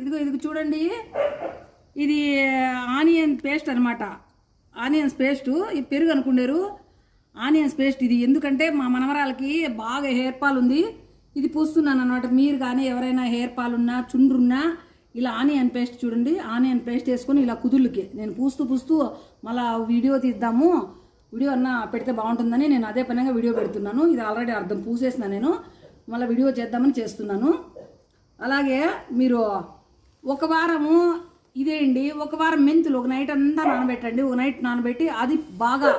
ఇదిగో ఇదిగో చూడండి. ఇది ఆనియన్ పేస్ట్ అనమాట ఆనియన్స్ పేస్టు ఇది పెరుగు అనుకున్నారు ఆనియన్స్ పేస్ట్ ఇది. ఎందుకంటే మా మనవరాలకి బాగా హెయిర్ ఫాల్ ఉంది. ఇది పూస్తున్నాను అనమాట మీరు కానీ ఎవరైనా హెయిర్ ఫాల్ ఉన్నా చుండ్రున్నా ఇలా ఆనియన్ పేస్ట్ చూడండి. ఆనియన్ పేస్ట్ వేసుకొని ఇలా కుదుర్లకి. నేను పూస్తూ పూస్తూ మళ్ళా వీడియో తీద్దాము. వీడియో అన్న పెడితే బాగుంటుందని నేను అదే పనిగా వీడియో పెడుతున్నాను. ఇది ఆల్రెడీ అర్థం. పూసేసిన నేను. మళ్ళీ వీడియో చేద్దామని చేస్తున్నాను. అలాగే మీరు ఒక వారము ఇదేయండి ఒక వారం మెంతులు ఒక నైట్ అంతా నానబెట్టండి ఒక నైట్ నానబెట్టి అది బాగా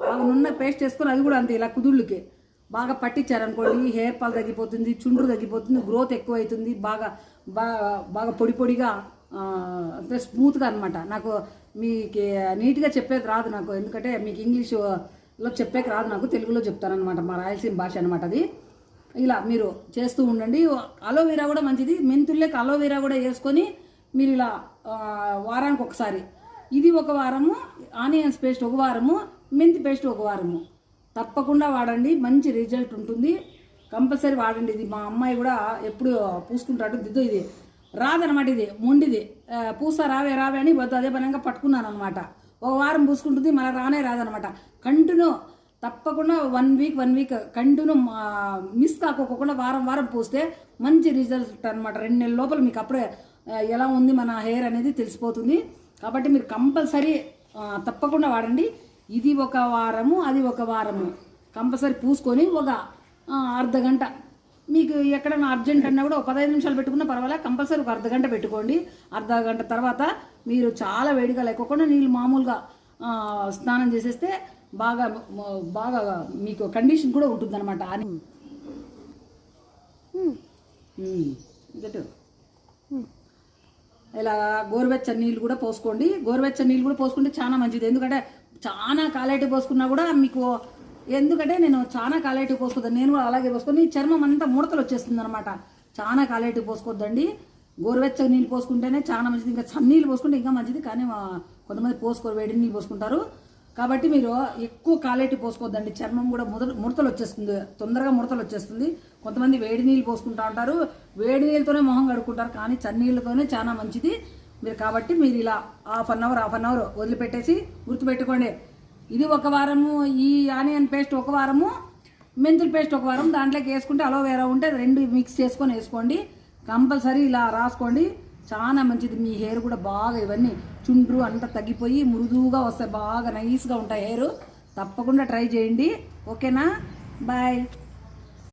బాగా నున్న పేస్ట్ చేసుకొని అది కూడా అంతే ఇలా కుదుళ్ళకి. బాగా పట్టించారనుకోండి హెయిర్ ఫాల్ తగ్గిపోతుంది చుండ్రు తగ్గిపోతుంది గ్రోత్ ఎక్కువ అవుతుంది బాగా బాగా బాగా పొడి పొడిగా అంటే స్మూత్గా అనమాట నాకు మీకు నీట్గా చెప్పేది రాదు నాకు ఎందుకంటే మీకు ఇంగ్లీషులో చెప్పేకి రాదు నాకు తెలుగులో చెప్తానమాట మా రాయలసీమ భాష అనమాట అది. ఇలా మీరు చేస్తూ ఉండండి. అలోవెరా కూడా మంచిది. మెంతుల్లోకి అలోవెరా కూడా వేసుకొని మీరు ఇలా వారానికి ఒకసారి. ఇది ఒక వారము ఆనియన్స్ పేస్ట్ ఒక వారము మెంతి పేస్ట్ ఒక వారము. తప్పకుండా వాడండి. మంచి రిజల్ట్ ఉంటుంది. కంపల్సరీ వాడండి. ఇది మా అమ్మాయి కూడా ఎప్పుడు పూసుకుంటాడు దిద్దు ఇది. రాదనమాట ఇది. మొండిది. పూస రావే రావే అని వద్దు. అదే పనంగా పట్టుకున్నాను అనమాట ఒక వారం పూసుకుంటుంది. మళ్ళీ రానే రాదనమాట కంటిన్యూ తప్పకుండా one week one week continue miss కాకోకుండా వారం వారం పూస్తే మంచి రిజల్ట్ అనమాట రెండు నెలల లోపల మీకు అప్పుడే ఎలా ఉంది మన హెయిర్ అనేది తెలిసిపోతుంది. కాబట్టి మీరు కంపల్సరీ తప్పకుండా వాడండి. ఇది ఒక వారము అది ఒక వారము. కంపల్సరీ పూసుకొని ఒక అర్ధ గంట. మీకు ఎక్కడైనా అర్జెంట్ అన్నా కూడా ఒక పదహైదు నిమిషాలు పెట్టుకున్నా పర్వాలేదు. కంపల్సరీ ఒక అర్ధ గంట పెట్టుకోండి. అర్ధ గంట తర్వాత మీరు చాలా వేడిగా లేకోకుండా నీళ్ళు మామూలుగా స్నానం చేసేస్తే బాగా బాగా మీకు కండిషన్ కూడా ఉంటుందన్నమాట. అని ఉమ్, గట్టు. ఇలా గోరువెచ్చని నీళ్ళు కూడా పోసుకోండి. గోరువెచ్చని నీళ్ళు కూడా పోసుకుంటే చాలా మంచిది. ఎందుకంటే చాలా కాలేటి పోసుకున్నా కూడా మీకు ఎందుకంటే నేను చాలా కాలేటి పోసుకోద్దాను నేను కూడా అలాగే పోసుకొని చర్మం అంతా ముడతలు వచ్చేస్తుంది అనమాట చాలా కాలేటి పోసుకోవద్దండి గోరువెచ్చని నీళ్ళు పోసుకుంటేనే చాలా మంచిది. ఇంకా చన్నీళ్ళు పోసుకుంటే ఇంకా మంచిది. కానీ కొంతమంది పోసుకోరు వేడి నీళ్ళు పోసుకుంటారు. కాబట్టి మీరు ఎక్కువ కాలేటి పోసుకోవద్దండి. చర్మం కూడా ముద ముడతలు వచ్చేస్తుంది. తొందరగా ముడతలు వచ్చేస్తుంది. కొంతమంది వేడి నీళ్ళు పోసుకుంటా ఉంటారు. వేడి నీళ్ళతోనే మొహం కడుక్కుంటారు. కానీ చన్నీళ్ళతోనే చాలా మంచిది. మీరు కాబట్టి మీరు ఇలా half an hour half an hour వదిలిపెట్టేసి గుర్తుపెట్టుకోండి. ఇది ఒక వారము ఈ ఆనియన్ పేస్ట్ ఒక వారము మెంతుల పేస్ట్ ఒక వారం. దాంట్లోకి వేసుకుంటే అలోవేరా ఉంటే రెండు మిక్స్ చేసుకొని వేసుకోండి. కంపల్సరీ ఇలా రాసుకోండి. చాలా మంచిది. మీ హెయిర్ కూడా బాగా ఇవన్నీ చుండ్రు అంతా తగ్గిపోయి మృదువుగా వస్తాయి. బాగా నైస్గా ఉంటాయి హెయిర్. తప్పకుండా ట్రై చేయండి. ఓకేనా? బాయ్.